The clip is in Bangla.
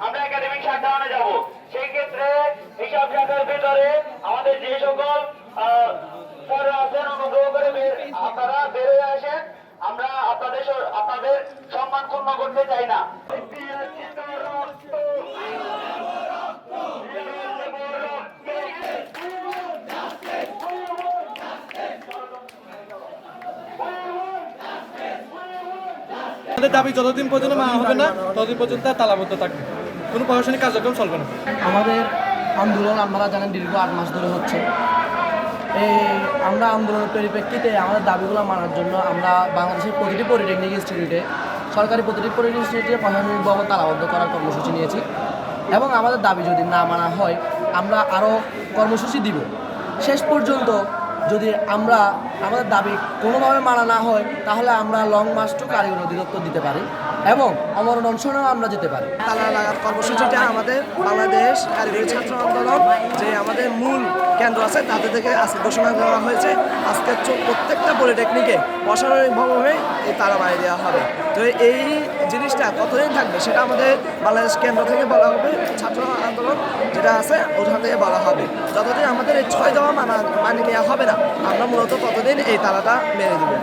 আমরা একাডেমিক সেই ক্ষেত্রে হিসাব শাখার আমাদের যে সকল আহ, স্যাররা আছেন অনুগ্রহ করে আপনারা আসেন। আমরা আপনাদের আপনাদের সম্মান ক্ষুণ্ণ করতে চাই না। আমাদের দাবি যতদিন পর্যন্ত মানা হবে না ততদিন পর্যন্ত তালাবদ্ধ থাকবে। কোনো প্রশাসনিক কার্যক্রম চলবে না। আমাদের আন্দোলন আপনারা জানেন দীর্ঘ আট মাস ধরে হচ্ছে। এই আমরা আন্দোলনের পরিপ্রেক্ষিতে আমাদের দাবিগুলো মানার জন্য আমরা বাংলাদেশের প্রতিটি পলিটেকনিক ইনস্টিটিউটে, সরকারি প্রতিটি পলিটেকনিক ইনস্টিটিউটে প্রশাসনিকভাবে তালাবদ্ধ করার কর্মসূচি নিয়েছি। এবং আমাদের দাবি যদি না মানা হয়, আমরা আরও কর্মসূচি দিব। শেষ পর্যন্ত যদি আমরা আমাদের দাবি কোনোভাবে মানা না হয়, তাহলে আমরা লং মার্চ টু কারিগর অধিদপ্তর দিতে পারি এবং অমরণ অনশনেও আমরা যেতে পারি। কর্মসূচিটা আমাদের বাংলাদেশ কারিগরি ছাত্র আন্দোলন যে আমাদের মূল কেন্দ্র আছে তাদের থেকে আজকে ঘোষণা করা হয়েছে। আজকে প্রত্যেকটা পলিটেকনিকে অসামরিকভাবে এই তালা বাড়ি দেওয়া হবে। তো এই জিনিসটা কতদিন থাকবে সেটা আমাদের বাংলাদেশ কেন্দ্র থেকে বলা হবে, ছাত্র আন্দোলন যেটা আছে, ওখান থেকে বলা হবে। যতদিন আমাদের এই ছয় দেওয়া মানা মানিয়ে নেওয়া হবে না, আমরা মূলত দিন এই তালাটা মেরে দেবেন।